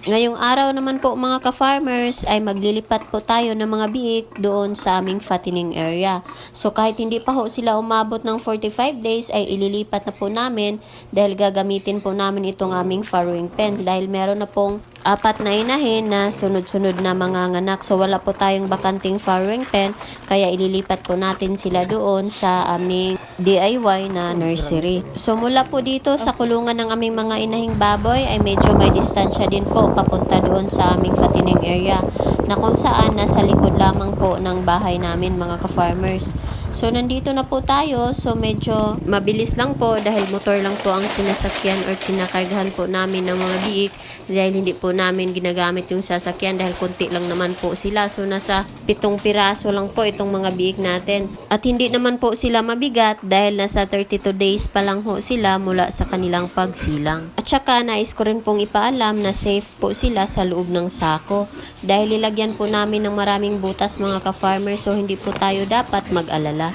Ngayong araw naman po mga ka-farmers ay maglilipat po tayo ng mga biik doon sa aming fattening area. So kahit hindi pa ho sila umabot ng 45 days ay ililipat na po namin dahil gagamitin po namin itong aming farrowing pen dahil meron na pong apat na inahin na sunod-sunod na mga nganak. So wala po tayong bakanting farrowing pen kaya ililipat po natin sila doon sa aming DIY na nursery. So mula po dito sa kulungan ng aming mga inahing baboy ay medyo may distansya din po papunta doon sa aming fattening area na kung saan nasa likod lamang po ng bahay namin mga ka-farmers. So nandito na po tayo so medyo mabilis lang po dahil motor lang po ang sinasakyan or kinakargahan po namin ng mga biik dahil hindi po namin ginagamit yung sasakyan dahil konti lang naman po sila. So nasa pitong piraso lang po itong mga biik natin. At hindi naman po sila mabigat dahil nasa 32 days pa lang ho sila mula sa kanilang pagsilang. At saka nais ko rin pong ipaalam na safe po sila sa loob ng sako dahil ilagyan po namin ng maraming butas mga ka-farmer so hindi po tayo dapat mag-alala.